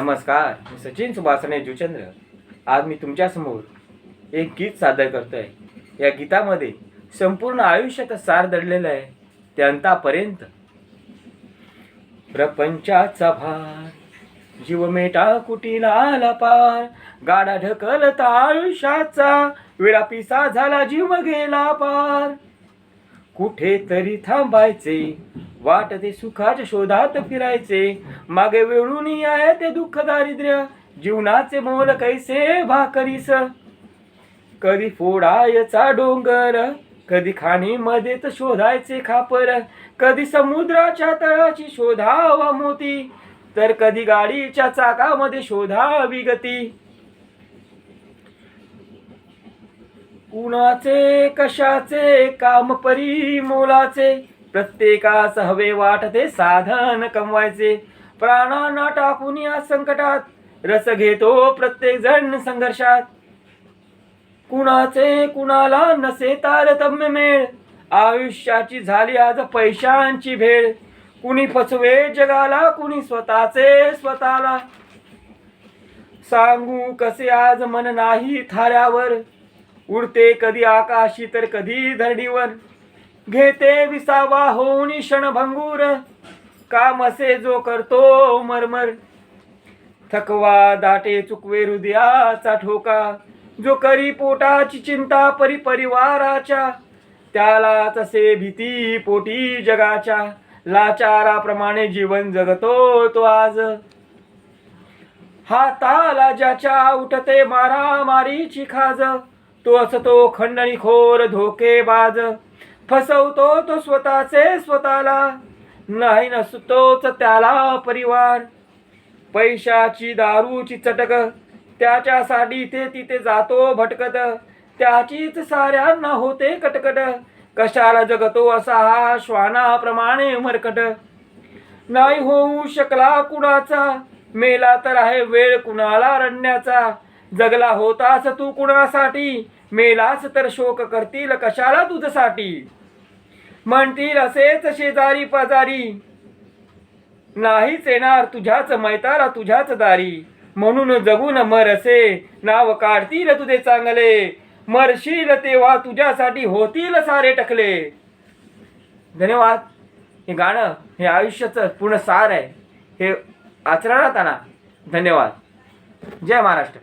नमस्कार मी सचिन सुभाषणे जुचंद्र. आज मी तुमच्यासमोर एक गीत सादर करतोय. या गीतामध्ये संपूर्ण आयुष्यात सार दडलेलं आहे ते अंतापर्यंत प्रपंचाचा भार जीव मेटा कुटीला आला पार गाडा ढकलता आयुष्याचा वेळा पिसा झाला जीव गेला पार. कुठेतरी थांबायचे वाट ते सुखाच्या शोधात फिरायचे. मागे वेळून आहे ते दुःख दारिद्र्य. जीवनाचे मोल कैसे भाकरीस? कधी फोडायचा डोंगर कधी खाणीमध्येच शोधायचे खापर कधी समुद्राच्या तळाची शोधावा मोती तर कधी गाडीच्या चाकामध्ये शोधावी गती. कुणाचे कशाचे काम परी मोलाचे प्रत्येकास हवे वाटते साधन कमवायचे. प्राणांना टाकून या संकटात रस घेतो प्रत्येक जण संघर्षात. कुणाचे कुणाला नसे तारतम्य मेळ. आयुष्याची झाली आज पैशांची भेळ. कुणी फसवे जगाला कुणी स्वतःचे स्वतःला. सांगू कसे आज मन नाही थाऱ्यावर. उडते कधी आकाशी तर कधी धरडीवर. घेते विसावा होऊन क्षणभंगूर काम असे जो करतो मरमर. थकवा दाटे चुकवे हृदयाचा ठोका. जो करी पोटाची चिंता परी परिवाराच्या. त्याला तसे भीती पोटी जगाच्या. लाचाराप्रमाणे जीवन जगतो तो आज. हाताला ज्याच्या उठते मारामारीची खाज तो असतो खंडणीखोर धोकेबाज. फसवतो तो स्वतःचे स्वतःला. नाही नसतोच त्याला परिवार. पैशाची दारूची चटक त्याच्यासाठी ते तिथे जातो भटकत. त्याचीच साऱ्यांना होते कटकट. कशाला जगतो असा हा श्वानाप्रमाणे मरकट. नाही होऊ शकला कुणाचा मेला तर आहे वेळ कुणाला रडण्याचा. जगला होतास तू कुणासाठी? मेलास तर शोक करतील कशाला तुझसाठी म्हणतील असेच शेजारी पाजारी. नाहीच येणार तुझ्याच मैताला तुझ्याच दारी. म्हणून जगून मरसे नाव काढतील तुझे चांगले. मरशील तेव्हा तुझ्यासाठी होतील सारे टकले. धन्यवाद. हे गाणं हे आयुष्याचं पूर्ण सार आहे. हे आचरणात आणा. धन्यवाद. जय महाराष्ट्र.